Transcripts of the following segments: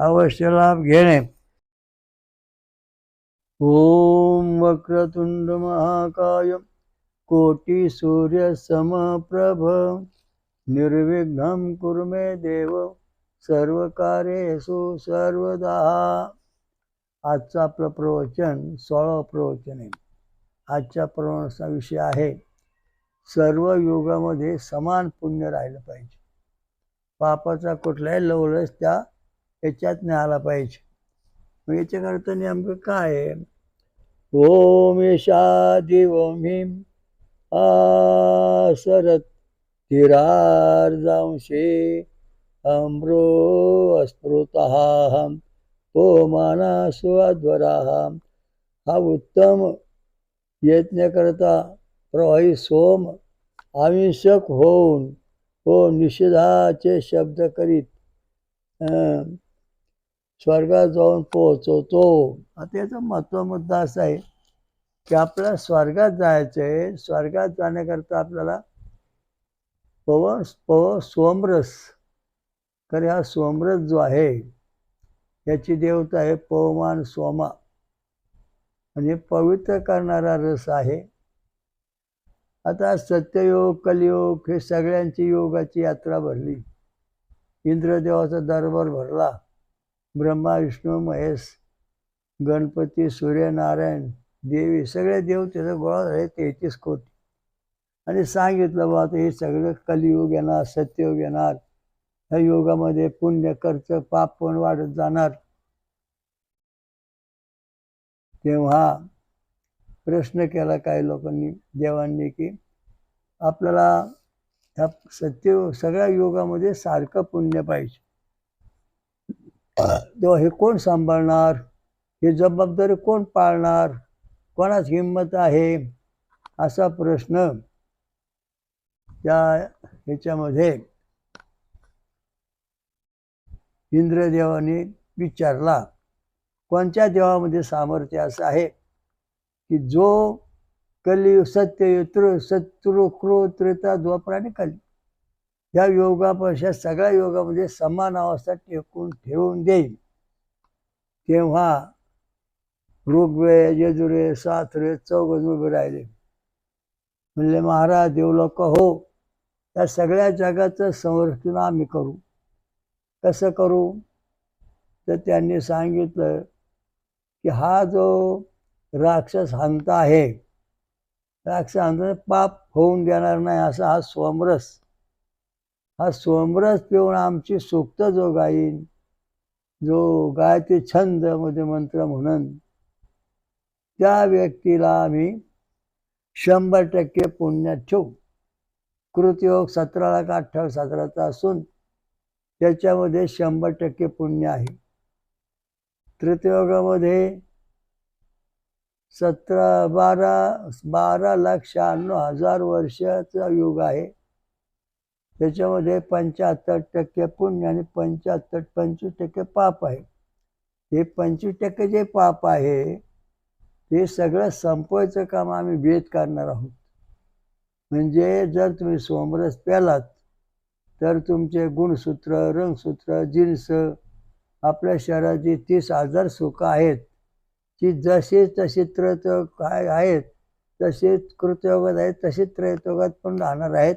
अवश्य लाभ घेणे. ओम वक्रतुंड महाकाय. कोटी सूर्य समप्रभ. निर्विघ्नं कुरु मे देव. सर्व कार्येसु सर्वदा. आजचं आपलं प्रवचन सोळावं प्रवचन आहे. आजच्या प्रवचनाचा विषय आहे सर्व युगामध्ये समान पुण्य राहिलं पाहिजे. पापाचा कुठलाही लवलच त्या याच्यात नाही आला पाहिजे. मग याच्याकरता नेमकं काय आहे? ओम यशादी ओम हिम आसरत तिरार्जांशे अमृ अस्फुतहाहम तो मानास्वध्वराहम हा उत्तम यज्ञकरता प्रवाही सोम आविषक होऊन हो निषेधाचे शब्द करीत स्वर्गात जाऊन पोहोचवतो. आता याचा महत्त्व मुद्दा असा आहे की आपल्याला स्वर्गात जायचं आहे. स्वर्गात जाण्याकरता आपल्याला पव पव सोमरस. तर हा सोमरस जो आहे याची देवता आहे पवमान सोमा. म्हणजे पवित्र करणारा रस आहे. आता सत्ययोग कलियोग हे सगळ्यांची योगाची यात्रा भरली. इंद्रदेवाचा दरबार भरला. ब्रह्मा विष्णू महेश गणपती सूर्यनारायण देवी सगळे देव त्याचा गोळा झाले तेहतीस कोटी. आणि सांगितलं बा आता हे सगळं कलियुग येणार सत्ययुग येणार. ह्या योगामध्ये पुण्य खर्च पाप पण वाढत जाणार. तेव्हा प्रश्न केला काही लोकांनी देवांनी की आपल्याला ह्या सत्य सगळ्या योगामध्ये सारखं पुण्य पाहिजे. तेव्हा हे कोण सांभाळणार? हे जबाबदारी कोण पाळणार? कोणाच हिंमत आहे? असा प्रश्न त्या ह्याच्यामध्ये इंद्रदेवाने विचारला. कोणत्या देवामध्ये सामर्थ्य असं आहे? की जो कली सत्य युत्र शत्रू क्रो त्रेता द्वापराने कली या योगापेक्षा सगळ्या योगामध्ये समान अवस्था टेकून ठेवून देईल. तेव्हा ऋग्वेद यजुर्वेद साथरे चौगज उभे राहिले. म्हणले महाराज देव कहो हो या सगळ्या जगाचं संरक्षण आम्ही करू. कसं करू? तर त्यांनी सांगितलं की हा जो राक्षस हंत आहे राक्षस हंत पाप होऊन देणार नाही असा हा सोमरस हा सोमरस पिऊन आमची सुप्त जो गाईन जो गायते छंदमध्ये मंत्र म्हणून त्या व्यक्तीला आम्ही शंभर टक्के पुण्यात ठेवू. कृतयोग सतरा लाख अठ्ठावीस हजाराचा असून त्याच्यामध्ये शंभर टक्के पुण्य आहे. तृतीयोगामध्ये सतरा बारा बारा लाख शहाण्णव हजार वर्षाचा युग आहे. त्याच्यामध्ये पंच्याहत्तर टक्के पुण्य आणि पंच्याहत्तर पंचवीस टक्के पाप आहे. हे पंचवीस टक्के जे पाप आहे ते सगळं संपवायचं काम आम्ही वेद करणार आहोत. म्हणजे जर तुम्ही सोमरस प्यालात तर तुमचे गुणसूत्र रंगसूत्र जिन्स आपल्या शरीराची तीस हजार सुख आहेत. की जसे तसे त्रयोग काय आहेत तसेच कृतयोगात आहेत तसेच त्रयतोगात पण राहणार आहेत.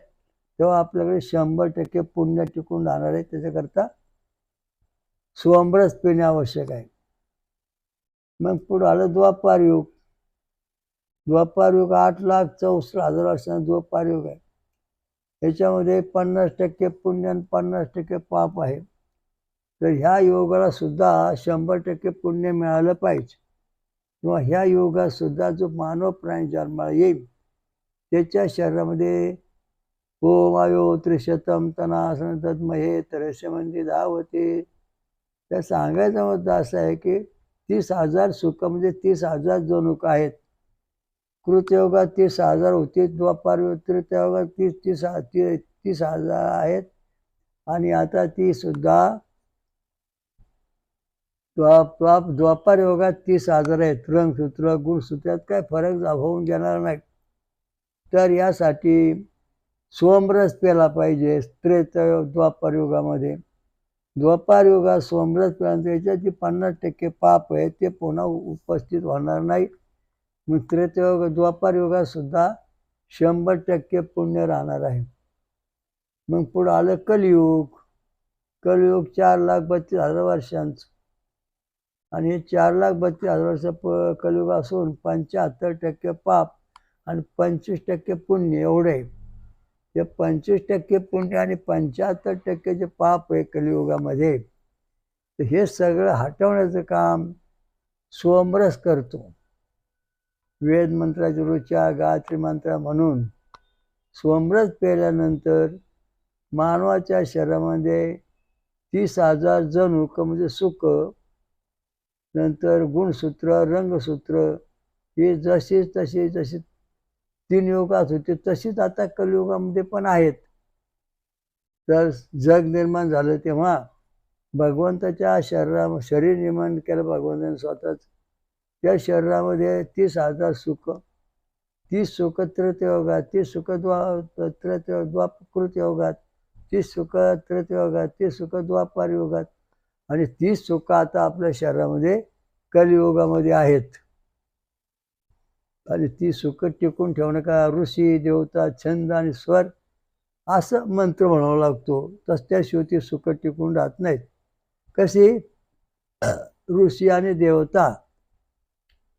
तेव्हा आपल्याकडे शंभर टक्के पुण्य टिकून राहणार आहे त्याच्याकरता सोमरस पिणे आवश्यक आहे. मग पुढं आलं द्वापार युग. द्वापार युग आठ लाख चौसष्ट हजार वर्षांचा द्वापार युग आहे. याच्यामध्ये पन्नास टक्के पुण्य आणि पन्नास टक्के पाप आहे. तर ह्या योगाला सुद्धा शंभर टक्के पुण्य मिळालं पाहिजे. किंवा ह्या योगात सुद्धा जो मानव प्राणी जन्माला येईल त्याच्या शरीरामध्ये ओ त्रिशतम तनासन तद्महे तरस्य म्हणजे धावते। त्या सांगायचा मुद्दा असा आहे की तीस हजार सुख म्हणजे तीस हजार जणूक आहेत कृतयोगात तीस हजार होते द्वापार त्रेतयोगात तीस तीस तीस हजार आहेत आणि आता ती सुद्धा द्वाप द्वा- द्वापार योगात तीस हजार आहेत. रंगसूत्र गुणसूत्रात काय फरक होऊन देणार नाही. तर यासाठी सोमरस प्याला पाहिजे त्रेत द्वापार युगामध्ये. द्वापार युगात सोमरस पेल्यानंतर याच्यात जे पन्नास टक्के पाप आहे ते पुन्हा उपस्थित होणार नाही. मग त्रेतयोग द्वापार युगात सुद्धा शंभर टक्के पुण्य राहणार आहे. मग पुढं आलं कलियुग. कलियुग चार लाख बत्तीस हजार वर्षांचं. आणि हे चार लाख बत्तीस हजार वर्ष प कलियुग असून पंच्याहत्तर टक्के पाप आणि पंचवीस टक्के पुण्य एवढे ते पंचवीस टक्के पुण्य आणि पंच्याहत्तर टक्के जे पाप आहे कलियुगामध्ये तर हे सगळं हटवण्याचं काम सोमरस करतो. वेदमंत्राची रुचा गायत्री मंत्र म्हणून सोमरस पेल्यानंतर मानवाच्या शरीरामध्ये तीस हजार जनुक म्हणजे सुख नंतर गुणसूत्र रंगसूत्र हे जशी तशी जशी तीन युगात होते तशीच आता कलियुगामध्ये पण आहेत. तर जग निर्माण झालं तेव्हा भगवंताच्या शरीरा शरीर निर्माण केलं भगवंताने स्वतःच. त्या शरीरामध्ये तीस हजार सुख तीस सुखत्रतयोगात तीस सुखद्वा द्वाकृत योगात तीस सुखत्रतयोगात तीस सुखद्वापार योगात आणि तीस सुख आता आपल्या शरीरामध्ये कलियुगामध्ये आहेत. आणि ती सुख टिकून ठेवणं का? ऋषी देवता छंद आणि स्वर असं मंत्र म्हणावा लागतो. तस त्याशिवाय ती सुख टिकून राहत नाहीत. कशी? ऋषी आणि देवता.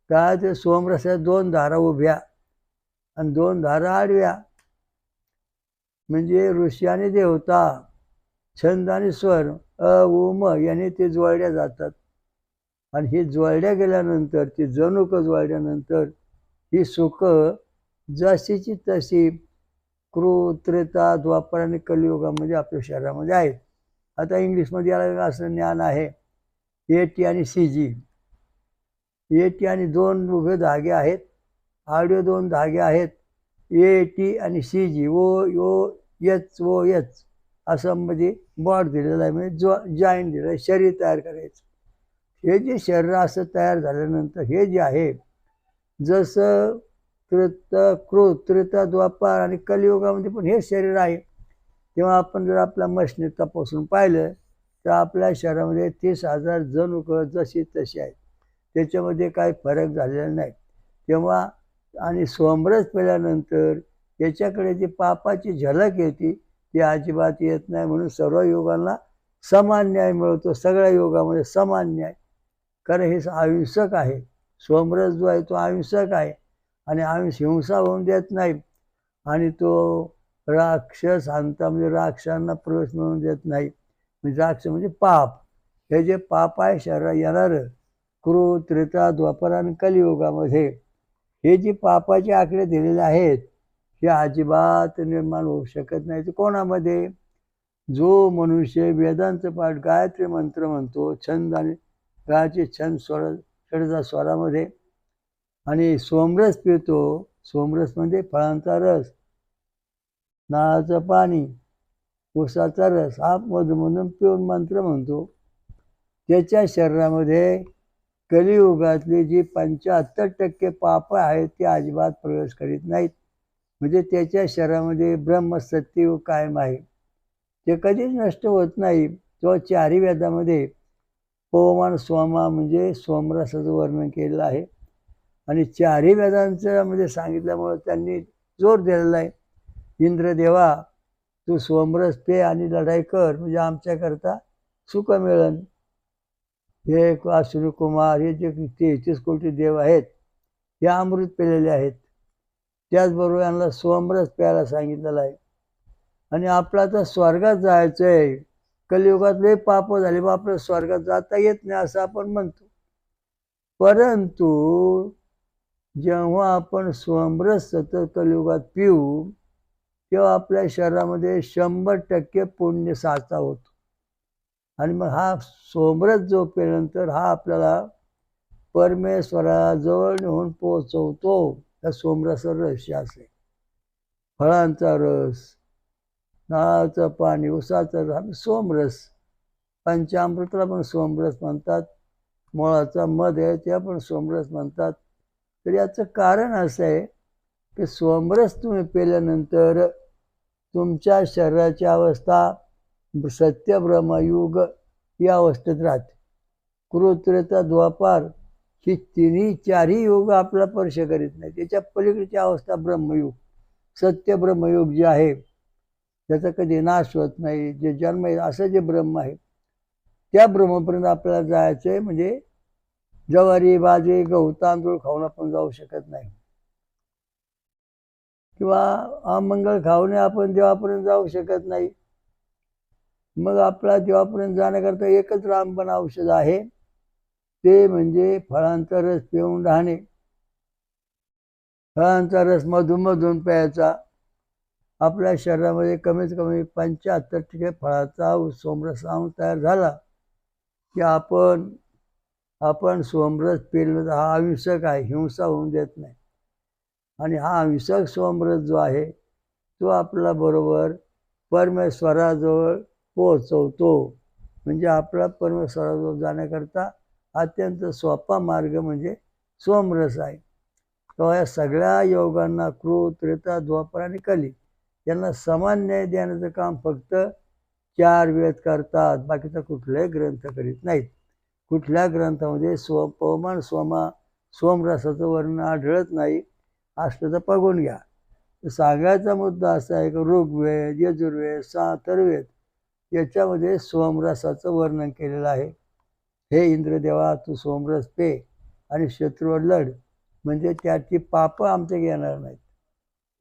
काय ते सोमरसात दोन धारा उभ्या आणि दोन धारा आडव्या. म्हणजे ऋषी आणि देवता छंद आणि स्वर अ उ म याने ते जोडल्या जातात. आणि हे जोडल्या गेल्यानंतर ती जणूक जोडल्यानंतर ही सुख जशीची तशी क्रू द्वापर आणि कलियुगामध्ये आपल्या शरीरामध्ये आहेत आता इंग्लिशमध्ये याला असं ज्ञान आहे ए टी आणि सी जी ए टी आणि दोन उभे धागे आहेत ऑडिओ दोन धागे आहेत ए टी आणि C G O O H O H असं म्हणजे बॉड दिलेलं आहे म्हणजे जो जॉईंट दिलं आहे शरीर तयार करायचं. हे जे शरीर असं तयार झाल्यानंतर हे जे आहे जसं त्रेत क्रोध त्रेता द्वापार आणि कलियुगामध्ये पण हे शरीर आहे. तेव्हा आपण जर आपल्या मशनी तपासून पाहिलं तर आपल्या शहरामध्ये तीस हजार जणूक जशी तशी आहेत. त्याच्यामध्ये काही फरक झालेला नाही. तेव्हा आणि सोमरस पेल्यानंतर याच्याकडे जी पापाची झलक येते ती अजिबात येत नाही. म्हणून सर्व योगांना समान न्याय मिळतो. सगळ्या योगामध्ये समान न्याय. कारण हे अहिंसक आहे. सोमरस जो आहे तो अहिंसक आहे. आणि आयुष हिंसा होऊन देत नाही. आणि तो राक्षस अंता म्हणजे राक्षांना प्रवेश मिळवून देत नाही. म्हणजे राक्ष म्हणजे पाप. हे जे पाप आहे शरीरात येणारं क्रू त्रेता द्वापर आणि कलियुगामध्ये हे जे पापाचे आकडे दिलेले आहेत हे अजिबात निर्माण होऊ शकत नाही. ते कोणामध्ये? जो मनुष्य वेदांचं पाठ गायत्री मंत्र म्हणतो छंद आणि गायचे छंद स्वर षडजा स्वरामध्ये. आणि सोमरस पितो. सोमरसमध्ये म्हणजे फळांचा रस. नाळाचं पाणी. उसाचा रस. हा मधुमधून पिऊन मंत्र म्हणतो. त्याच्या शरीरामध्ये कलियुगातली जी पंच्याहत्तर टक्के पाप आहेत ते अजिबात प्रवेश करीत नाहीत. म्हणजे त्याच्या शरीरामध्ये ब्रह्मसत्य कायम आहे. ते कधीच नष्ट होत नाही. तो चारी वेदामध्ये पवमान स्वमा म्हणजे सोमरसाचं वर्णन केलेलं आहे. आणि चारही वेदांचं म्हणजे सांगितल्यामुळं त्यांनी जोर दिलेला आहे. इंद्रदेवा तू सोमरस पे आणि लढाई कर म्हणजे आमच्याकरता सुख मिळन हे अश्विनी कुमार हे जे तेहतीस कोटी देव आहेत हे अमृत पेलेले आहेत. त्याचबरोबर यांना सोमरस प्यायला सांगितलेलं आहे. आणि आपला तर स्वर्गात जायचं आहे कलियुगात लय पाप झाले बा आपल्या स्वर्गात जाता येत नाही असं आपण म्हणतो. परंतु जेव्हा आपण स्वमरस सतत कलियुगात पिऊ तेव्हा आपल्या शरीरामध्ये शंभर टक्के पुण्य साचा होतो. आणि मग हा सोमरस जो पेल्यानंतर हा आपल्याला परमेश्वराजवळ नेऊन पोचवतो त्या सोमरस रहस्य असे. फळांचा रस नळाचं पाणी उसाचं रस सोमरस. पंचामृतला पण सोमरस म्हणतात. मुळाचा मध आहे त्या पण सोमरस म्हणतात. तर याचं कारण असं आहे की सोमरस तुम्ही पेल्यानंतर तुमच्या शरीराची अवस्था सत्य ब्रह्मयुग या अवस्थेत राहते. कृत्रेता द्वापार ही तिन्ही चारही युग आपला स्पर्श करीत नाही. त्याच्या पलीकडची अवस्था ब्रह्मयुग. सत्य ब्रह्मयुग जे आहे त्याचा कधी नाश होत नाही जे जन्म आहे असं जे ब्रह्म आहे त्या ब्रह्मपर्यंत आपल्याला जायचं आहे म्हणजे ज्वारी बाजरी गहू तांदूळ खाऊन आपण जाऊ शकत नाही. किंवा अमंगळ खाऊने आपण देवापर्यंत जाऊ शकत नाही. मग आपला देवापर्यंत जाण्याकरता एकच रामबन औषध आहे ते म्हणजे फळांचा रस पिऊन राहणे. फळांचा रस मधून मधून प्यायचा. आपल्या शरीरामध्ये कमीत कमी पंच्याहत्तर टक्के फळाचा सोमरस तयार झाला की आपण आपण सोमरस पिलं हा अहिंसक आहे हिंसा होऊन देत नाही. आणि हा अहिंसक सोमरस जो आहे तो आपला बरोबर परमेश्वराजवळ पोहोचवतो. म्हणजे आपला परमेश्वराजवळ जाण्याकरता अत्यंत सोपा मार्ग म्हणजे सोमरस आहे. तो या सगळ्या योगांना क्रोध त्रेता द्वापर आणि कली. यांना समान न्याय देण्याचं काम फक्त चार वेद करतात. बाकीचा कुठलाही ग्रंथ करीत नाहीत. कुठल्या ग्रंथामध्ये स्व पवमान स्वमा सोमरसाचं वर्णन आढळत नाही असलं तर बघून घ्या. सांगायचा मुद्दा असा आहे की ऋग्वेद यजुर्वेद साथर्वेद याच्यामध्ये सोमरसाचं वर्णन केलेलं आहे. हे इंद्रदेवा तू सोमरस पे आणि शत्रूवर लढ. म्हणजे त्याची पापं आमच्या येणार नाहीत.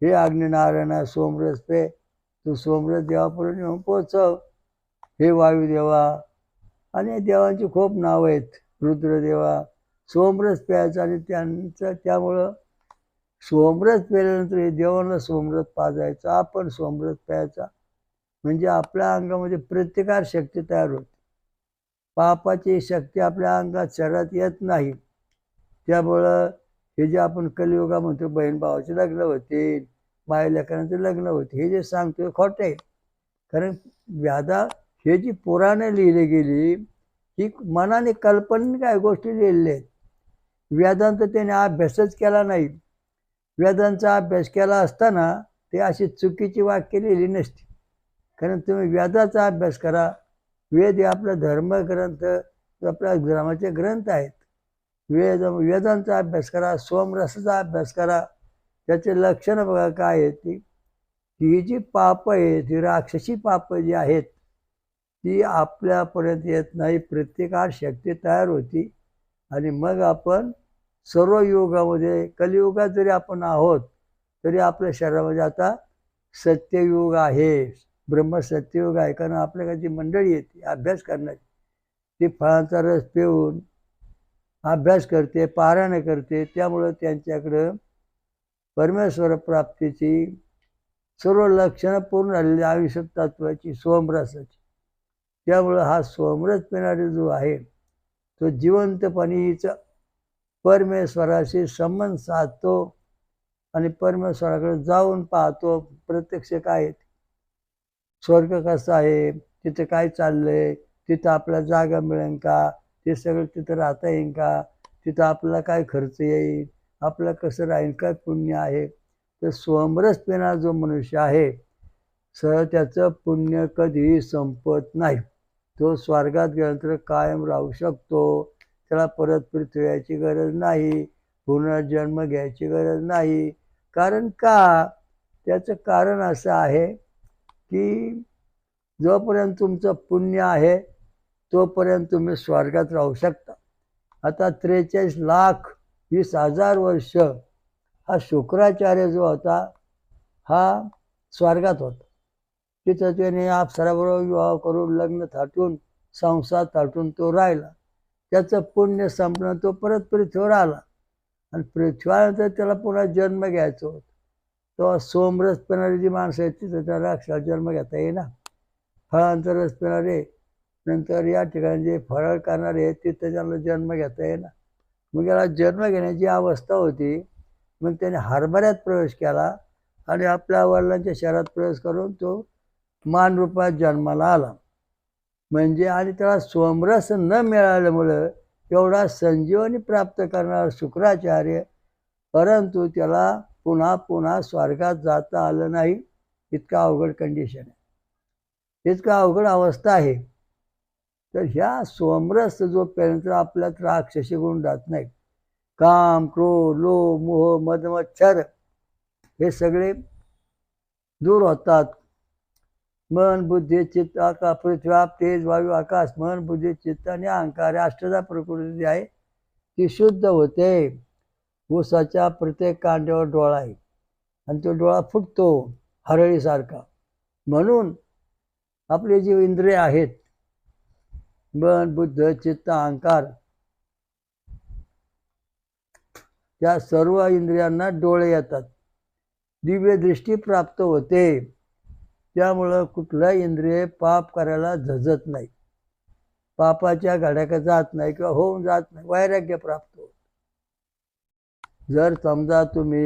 हे अग्निनारायणा सोमरस पे तू सोमरस देवापर्यंत येऊन पोचव हे वायुदेवा आणि देवांची खूप नावं आहेत रुद्रदेवा सोमरस प्यायचं आणि त्यांचं त्यामुळं सोमरस प्यायल्यानंतर हे देवांना सोमरस पाजायचं आपण सोमरस प्यायचा. म्हणजे आपल्या अंगामध्ये प्रतिकार शक्ती तयार होते. पापाची शक्ती आपल्या अंगात शरीरात येत नाही. त्यामुळं हे जे आपण कलियुगा म्हणतो बहीण भावाचे लग्न होते मायलेकरांचं लग्न होते. हे जे सांगतो खोटं आहे. कारण व्यादा हे जी पुराणं लिहिली गेली ही मनाने कल्पनेने काय गोष्टी लिहिलेल्या आहेत. वेदांत त्याने अभ्यासच केला नाही. वेदांचा अभ्यास केला असताना ते अशी चुकीची वाक्य लिहिली नसती. कारण तुम्ही वेदाचा अभ्यास करा. वेद हे आपला धर्मग्रंथ आपल्या धर्माचे ग्रंथ आहेत. वेद वेदांचा अभ्यास करा सोमरसाचा अभ्यास करा. त्याचे लक्षणं बघा काय आहेत ती. ही जी पाप आहेत ही राक्षसी पाप जी आहेत ती आपल्यापर्यंत येत नाही. प्रतिकार शक्ती तयार होती. आणि मग आपण सर्व युगामध्ये कलियुगात जरी आपण आहोत तरी आपल्या शरीरामध्ये आता सत्ययुग आहे. ब्रह्मसत्ययुग आहे. कारण आपल्याकडे जी मंडळी येते अभ्यास करण्याची ती फळांचा रस पिऊन अभ्यास करते पारायण करते. त्यामुळं त्यांच्याकडं परमेश्वर प्राप्तीची सर्व लक्षणं पूर्ण झालेली आयुष्य तत्वाची सोमरसाची. त्यामुळं हा सोमरस पिणारे जो आहे तो जिवंतपणीचा परमेश्वराशी संबंध साधतो आणि परमेश्वराकडे जाऊन पाहतो प्रत्यक्ष काय स्वर्ग कसा आहे तिथं काय चाललंय तिथं आपल्या जागा मिळेल का ते सगळं तिथं राहता येईल का तिथं आपला काय खर्च येईल आपलं कसं राहील काय पुण्य आहे तर स्वमरस पिणारा जो मनुष्य आहे स त्याचं पुण्य कधीही संपत नाही. तो स्वर्गात गेल्यानंतर कायम राहू शकतो. त्याला परत पृथ्वी यायची गरज नाही पुनर्जन्म घ्यायची गरज नाही. कारण का? त्याचं कारण असं आहे की जोपर्यंत तुमचं पुण्य आहे तोपर्यंत तुम्ही स्वर्गात राहू शकता. आता त्रेचाळीस लाख वीस हजार वर्ष हा शुक्राचार्य जो होता हा स्वर्गात होता. तिथं त्याने अप्सराबरोबर विवाह करून लग्न थाटून संसार थाटून तो राहिला. त्याचं पुण्य संपणं तो परत पृथ्वीवर आला. आणि पृथ्वीनंतर त्याला पुन्हा जन्म घ्यायचा होता. तो सोमरस पिणारी जी माणसं आहेत तिथं त्याला अक्षर जन्म घेता येईना. फळांचा रस पिणारे नंतर या ठिकाणी जे फळं करणारे आहेत तिथं त्यांना जन्म घेता येईना. मग याला जन्म घेण्याची अवस्था होती. मग त्याने हरभऱ्यात प्रवेश केला आणि आपल्या वडिलांच्या शहरात प्रवेश करून तो मानरूपात जन्माला आला. म्हणजे आणि त्याला सोमरस न मिळाल्यामुळं एवढा संजीवनी प्राप्त करणारा शुक्राचार्य परंतु त्याला पुन्हा पुन्हा स्वर्गात जाता आलं नाही. इतका अवघड कंडिशन आहे. इतका अवघड अवस्था आहे. तर ह्या सोमरस जोपर्यंत आपल्यात राक्षसी गुण जात नाही काम क्रोध लोभ मोह मदमच्छर हे सगळे दूर होतात. मन बुद्धी चित्त आकाश पृथ्वी आप तेज वायू आकाश मन बुद्धी चित्त आणि अहंकार अष्टदा प्रकृती जी आहे ती शुद्ध होते. ऊसाच्या प्रत्येक कांड्यावर डोळा आहे आणि तो डोळा फुटतो हरळीसारखा. म्हणून आपले जे इंद्रिय आहेत. मन बुद्ध चित्त अहंकार त्या सर्व इंद्रियांना डोळे येतात. दिव्य दृष्टी प्राप्त होते. त्यामुळं कुठलं इंद्रिय पाप करायला झजत नाही. पापाच्या गाड्याकडे जात नाही किंवा होऊन जात नाही. वैराग्य प्राप्त होत. जर समजा तुम्ही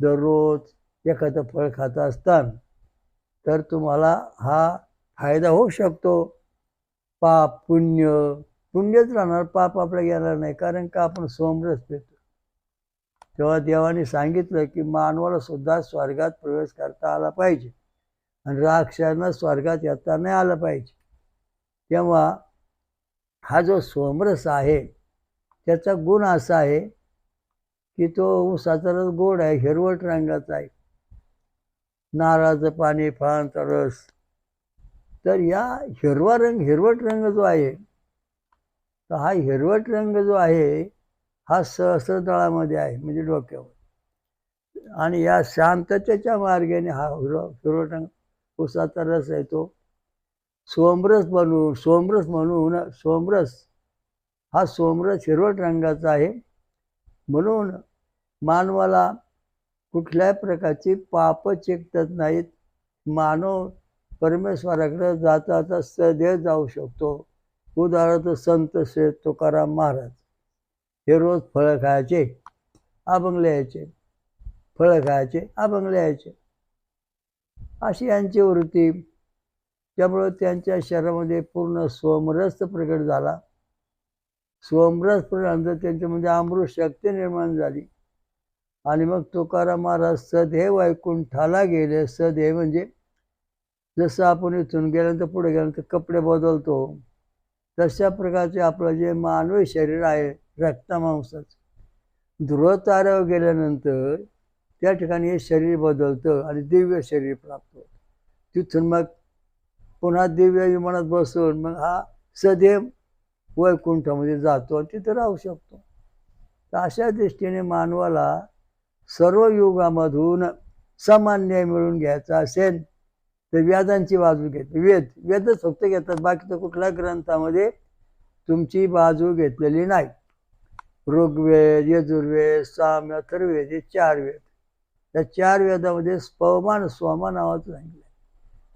दररोज एखादं फळ खात असताना तर तुम्हाला हा फायदा होऊ शकतो. पाप पुण्य. पुण्यच राहणार पाप आपल्या येणार नाही. कारण का आपण सोमरस पेतो? तेव्हा देवाने सांगितलं की मानवाला सुद्धा स्वर्गात प्रवेश करता आला पाहिजे. आणि राक्षांना स्वर्गात येता नाही आलं पाहिजे. तेव्हा हा जो सोमरस आहे त्याचा गुण असा आहे की तो ऊसाचा रस गोड आहे हिरवट रंगाचा आहे. नारळाचं पाणी फळांचा रस तर या हिरवा रंग हिरवट रंग जो आहे तर हा हिरवट रंग जो आहे हा सहस्रतळामध्ये आहे म्हणजे डोक्यावर. आणि या शांततेच्या मार्गाने हा हिरवा हिरवट रंग उसाचा रस आहे तो. सोमरस बनवून सोमरस म्हणून सोमरस हा सोमरस हिरवट रंगाचा आहे. म्हणून मानवाला कुठल्याही प्रकारची पाप चेकतत नाहीत. मानव परमेश्वराकडे जाता जाता सदैव जाऊ शकतो. उदाहरणार्थ संत श्रेष्ठ तुकाराम महाराज. हे रोज फळं खायचे अभंग यायचे फळं खायचे अभंग यायचे अशी यांची वृत्ती. त्यामुळं त्यांच्या शरीरामध्ये पूर्ण सोमरस प्रकट झाला. सोमरस प्रकट त्यांच्यामध्ये अमृत शक्ती निर्माण झाली. आणि मग तुकाराम महाराज सदैव वैकुंठाला गेले. सदैव म्हणजे जसं आपण इथून गेल्यानंतर पुढे गेल्यानंतर कपडे बदलतो तशा प्रकारचे आपलं जे मानवी शरीर आहे रक्तमांसाचं ध्रुवताऱ्यावर गेल्यानंतर त्या ठिकाणी हे शरीर बदलतं आणि दिव्य शरीर प्राप्त होतं. तिथून मग पुन्हा दिव्य विमानात बसून मग हा सदैव वैकुंठामध्ये जातो आणि तिथं राहू शकतो. तर अशा दृष्टीने मानवाला सर्व युगामधून समान न्याय मिळून घ्यायचा असेल तर व्याजांची बाजू घेते. वेद वेदच फक्त घेतात. बाकीचं कुठल्या ग्रंथामध्ये तुमची बाजू घेतलेली नाही. ऋग्वेद यजुर्वेद साम अथर्वेद हे चार वेद. त्या चार वेदामध्ये स्पवमान स्वमा नावाचं सांगितलं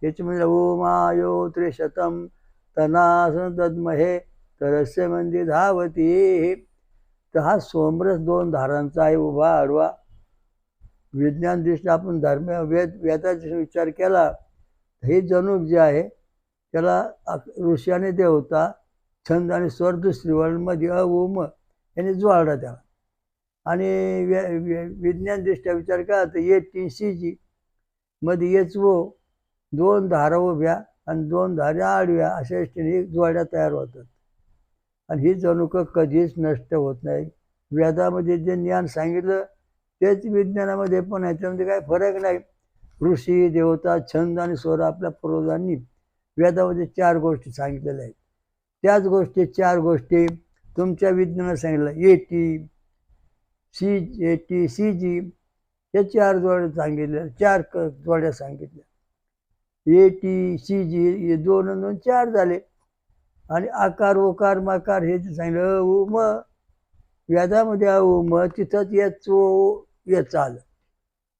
त्याच्यामध्ये म्हणजे ओमायो त्रिशतम तनासन तद्महे तरस्य म्हणजे धावती. तर हा सोमरस दोन धारांचा आहे. उभा आडवा. विज्ञान दृष्ट्या आपण धर्म वेद वेदाचा विचार केला हे जनुक जे आहे त्याला ऋषी आणि देवता छंद आणि स्वर दुसरी वर्णमध्ये अ उम याने जुळला त्याला. आणि विज्ञानदृष्ट्या विचार केला तर ए टी सी जी मध्ये येच वो दोन धारा उभ्या आणि दोन धाऱ्या आडव्या अशा दृष्टीने जोड्या तयार होतात. आणि ही जनुक कधीच नष्ट होत नाही. वेदामध्ये जे ज्ञान सांगितलं तेच विज्ञानामध्ये पण ह्याच्यामध्ये काही फरक नाही. ऋषी देवता छंद आणि स्वर आपल्या पूर्वजांनी वेदामध्ये चार गोष्टी सांगितलेल्या आहेत. त्याच गोष्टी चार गोष्टी तुमच्या विज्ञानात सांगितलं A T C A T C G हे चार जोड्या सांगितल्या चार क जोड्या सांगितल्या. ए टी सी जी हे दोन दोन चार झाले. आणि आकार ओकार माकार हे सांगितलं उम म वेदामध्ये अ म तिथंच येच ओ येच आलं.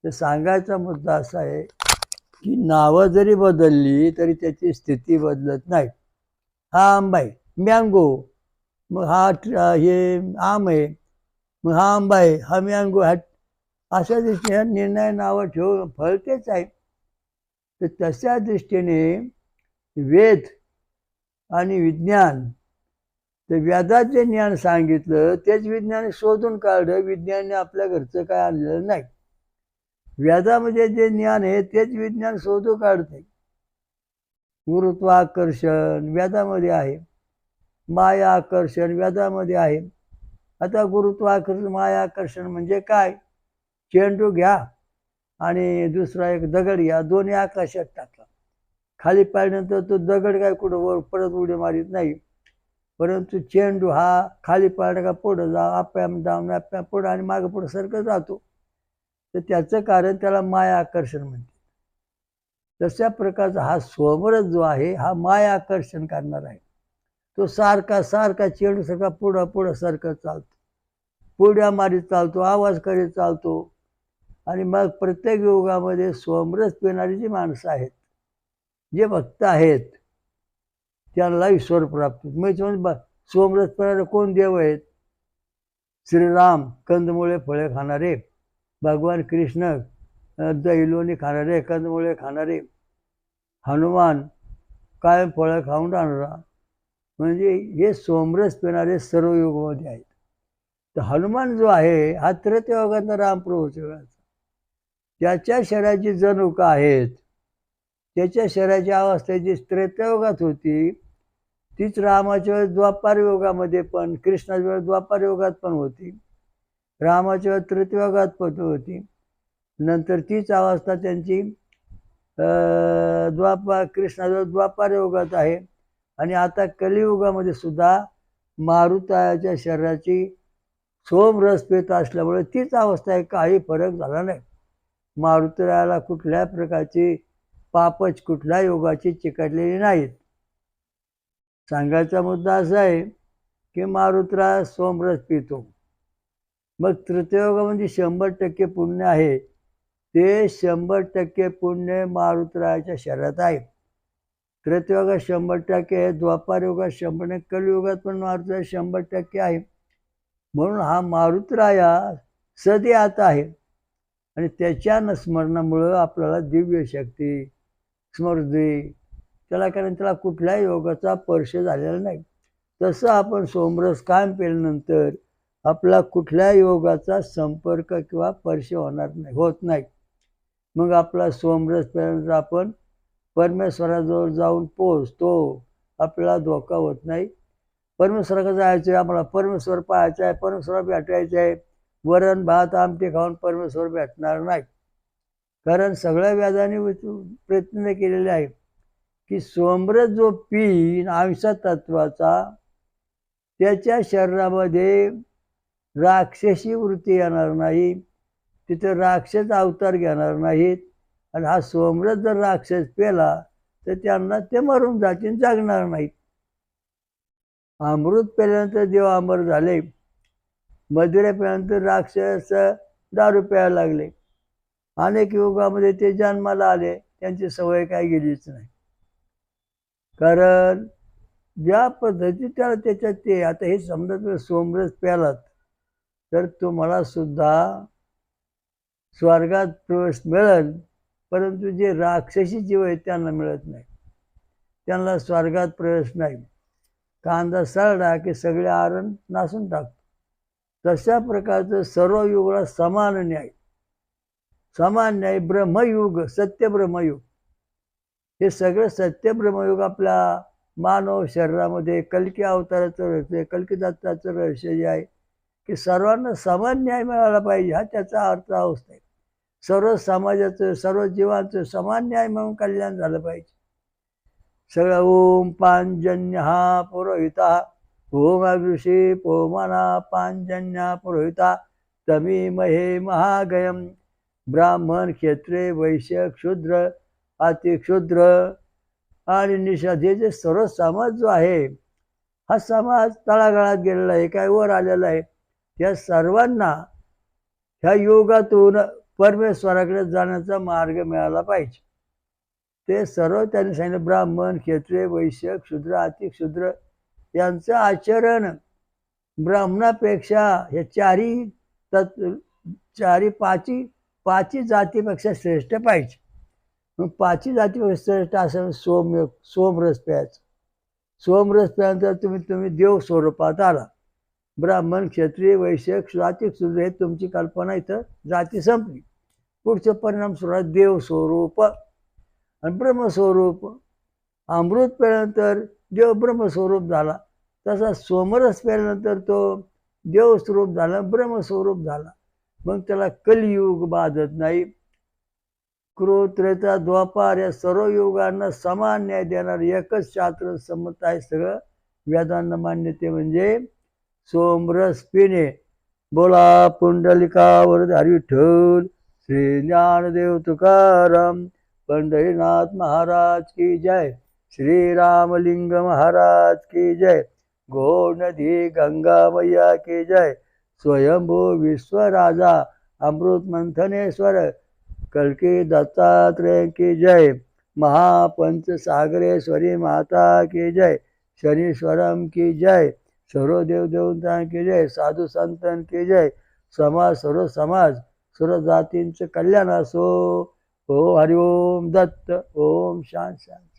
तर सांगायचा मुद्दा असा आहे की नावं जरी बदलली तरी त्याची स्थिती बदलत नाही. हा आंबा आहे मँगो मग हा हे आम आहे. मग हा आंबा आहे हा मँगो हा अशा दृष्टीने निर्णय नावं ठेवून फळ तेच आहे. तर तशा दृष्टीने वेद आणि विज्ञान तर वेदात जे ज्ञान सांगितलं तेच विज्ञान शोधून काढलं विज्ञानाने आपल्या घरचं काय आणलेलं नाही. व्याजामध्ये जे ज्ञान आहे तेच विज्ञान शोधू काढते. गुरुत्वाकर्षण व्याजामध्ये आहे. माया आकर्षण व्याजामध्ये आहे. आता गुरुत्वाकर्षण माया आकर्षण म्हणजे काय? चेंडू घ्या आणि दुसरा एक दगड घ्या दोन्ही आकाशात टाका. खाली पाडल्यानंतर तो दगड काय कुठं वर परत उडी मारीत नाही. परंतु चेंडू हा खाली पाडला का पुढं जा आप्याम जाऊन आप्या पुढं आणि मागं पुढं सरकत राहतो तर त्याचं कारण त्याला माया आकर्षण म्हणते तशा प्रकारचा हा सोमरस जो आहे हा माया आकर्षण करणार आहे. तो सारखा सारखा चेंडू सारखा पुढं पुढं सारखं चालतो. पुढ्या मारीत चालतो आवाज करीत चालतो. आणि मग प्रत्येक योगामध्ये सोमरस पिणारी जी माणसं आहेत जे भक्त आहेत त्यांना ईश्वर प्राप्त म्हणजे म्हणजे ब- सोमरस पिणारे कोण देव आहेत? श्रीराम कंदमुळे फळे खाणारे भगवान कृष्ण दैलोनी खाणारे कंदमुळे खाणारे हनुमान कायम फळं खाऊन राहणारा. म्हणजे हे सोमरस पिणारे सर्व युगामध्ये आहेत. तर हनुमान जो आहे हा त्रेतयोगातला रामप्रभूच्या त्याच्या शरीराची जनुका आहेत. त्याच्या शरीराची अवस्था जी त्रेतयोगात होती तीच रामाच्या वेळेस द्वापार योगामध्ये पण कृष्णाच्या वेळेस द्वापार योगात पण होती. रामाच्या वेळेस तृतीयोगात होती. नंतर तीच अवस्था त्यांची द्वापा द्वापार द्वापार योगात आहे. आणि आता कलियुगामध्ये सुद्धा मारुताच्या शरीराची सोमरस पेत असल्यामुळे तीच अवस्था आहे. काही फरक झाला नाही. मारुतरायाला कुठल्या प्रकारची पापच कुठल्या योगाची चिकटलेली नाहीत. सांगायचा मुद्दा असा आहे की मारुतराय सोमरस पितो. मग तृतीयोगामध्ये म्हणजे शंभर टक्के पुण्य आहे. ते शंभर टक्के पुण्य मारुतरायाच्या शरीरात आहे. त्रेतयुगात शंभर टक्के आहे. द्वापार युगात शंभर टक्के कलियुगात पण मारुतराय शंभर टक्के आहे. म्हणून हा मारुतराया सदी आता आहे. आणि त्याच्या न स्मरणामुळं आपल्याला दिव्य शक्ती स्मृती त्याला कारण त्याला कुठल्याही योगाचा स्पर्श झालेला नाही. तसं आपण सोमरस कायम पेल्यानंतर आपला कुठल्या योगाचा संपर्क किंवा स्पर्श होणार नाही होत नाही. मग आपला सोमरसपर्यंत आपण परमेश्वराजवळ जाऊन पोचतो आपला धोका होत नाही. परमेश्वराकडे जायचं आहे आम्हाला परमेश्वर पाहायचं आहे परमेश्वरा भेटायचं आहे. वरण भात आमटे खाऊन परमेश्वर भेटणार नाही. कारण सगळ्या व्याजाने प्रयत्न केलेले आहे की सोमरस जो पीन आयुष्या तत्वाचा त्याच्या शरीरामध्ये राक्षसी वृत्ती येणार नाही. तिथं राक्षस अवतार घेणार नाहीत. आणि हा सोमरस जर राक्षस पेला तर त्यांना ते मरून जातील जागणार नाहीत. अमृत पेल्यानंतर देव अमर झाले. मधुरे पेल्यानंतर राक्षस दारू प्यायला लागले. अनेक युगामध्ये ते जन्माला आले. त्यांची सवय काय गेलीच नाही. कारण ज्या पद्धती त्याला त्याच्यात ते आता हे समजा तुम्ही सोमरस प्यालात तर तुम्हाला सुद्धा स्वर्गात प्रवेश मिळेल परंतु जे राक्षसी जीव आहेत त्यांना मिळत नाही. त्यांना स्वर्गात प्रवेश नाही. कांदा सळला की सगळे आरण नासून टाकतो. तशा प्रकारचं सर्व युगाला समान न्याय. समान न्याय ब्रह्मयुग सत्य ब्रह्मयुग हे सगळं सत्य ब्रह्मयुग आपल्या मानव शरीरामध्ये कलकी अवताराचं रहस्य कलकी दत्ताचं रहस्य जे आहे की सर्वांना समान न्याय मिळाला पाहिजे हा त्याचा अर्थ अवस्था आहे. सर्व समाजाचं सर्व जीवांचं समान न्याय म्हणून कल्याण झालं पाहिजे. सगळं ओम पांजन्य हा पुरोहिता ओम ऋषी पोमाना पांजन्या पुरोहिता तमी महे महागयम ब्राह्मण क्षेत्रे वैश्य क्षुद्र अतिक्षुद्र आणि निषाद हे जे सर्व समाज जो आहे हा समाज तळागाळात गेलेला आहे काय वर आलेला आहे या सर्वांना ह्या योगातून परमेश्वराकडे जाण्याचा मार्ग मिळाला पाहिजे. ते सर्व त्यांनी सांगितलं ब्राह्मण क्षत्रिय वैश्य क्षुद्र अतिक्षुद्र यांचं आचरण ब्राह्मणापेक्षा हे चारी तत् चारी पाची पाची जातीपेक्षा श्रेष्ठ पाहिजे. मग पाची जातीपेक्षा श्रेष्ठ असं सोम सोमरस प्यायचं. सोमरस प्यानंतर तुम्ही तुम्ही देव स्वरूपात आला. ब्राह्मण क्षत्रिय वैश्य क्षुद्र हे तुमची कल्पना इथं जाती संपली. पुढचं परिणाम सुरुवात देव स्वरूप आणि ब्रह्मस्वरूप अमृत पेल्यानंतर देव ब्रह्मस्वरूप झाला. तसा सोमरस पेल्यानंतर तो देवस्वरूप झाला ब्रह्मस्वरूप झाला. मग त्याला कलियुग बाधत नाही. क्रोत्रेता द्वापार या सर्व युगांना समान न्याय देणार एकच शास्त्र संमत आहे सगळं. वेदांना मान्यते म्हणजे सोमरस पिणे बोला पुंडलिकावर धारी ठेवून श्री ज्ञानदेव तुकाराम पंढरीनाथ महाराज की जय. श्री रामलिंग महाराज की जय. गो नदी गंगा मैया की जय. स्वयंभू विश्वराजा अमृत मंथनेश्वर कलकी दत्तात्रेय की जय. महापंच सागरेश्वरी माता की जय. शनीश्वरम की जय. सर्व देव देवता की जय साधू संतन की जय समाज सर्व समाज सर्व जातींचं कल्याण असो. हो, ओ हरिओम दत्त ओम शांत शांत.